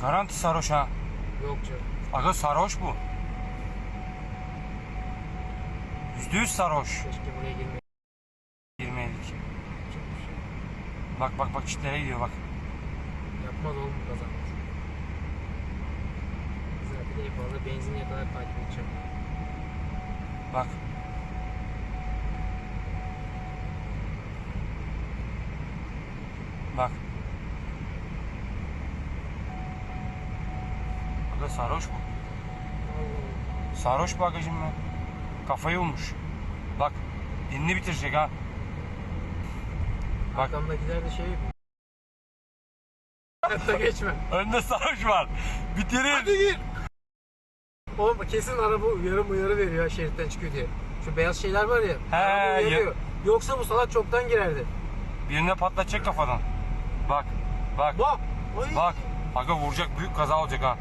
Garanti sarhoş ha. Yok canım. Aga sarhoş bu. Yüzde yüz sarhoş. Keşke buraya girmeyi. Girmeyedik. Bak bak bak çitlere gidiyor bak. Yapmaz oğlum bu kaza. Zaten en fazla benzinliğe kadar takip edeceğim. Bak. Bak. Aga sarhoş bu. Sarhoş bu agacım ya. Kafayı olmuş. Bak. Dinini bitirecek ha. Bak. Arkamdakiler de şey Hayatta geçme. Önde sarhoş var. Bitirin. gir. Oğlum kesin araba uyarı uyarı veriyor ya şeritten çıkıyor diye. Şu beyaz şeyler var ya. He, araba uyarıyor. ya- Yoksa bu salak çoktan girerdi. Birine patlatacak kafadan. Bak. Bak. Bak. Ay. Bak. Aga vuracak büyük kaza olacak ha.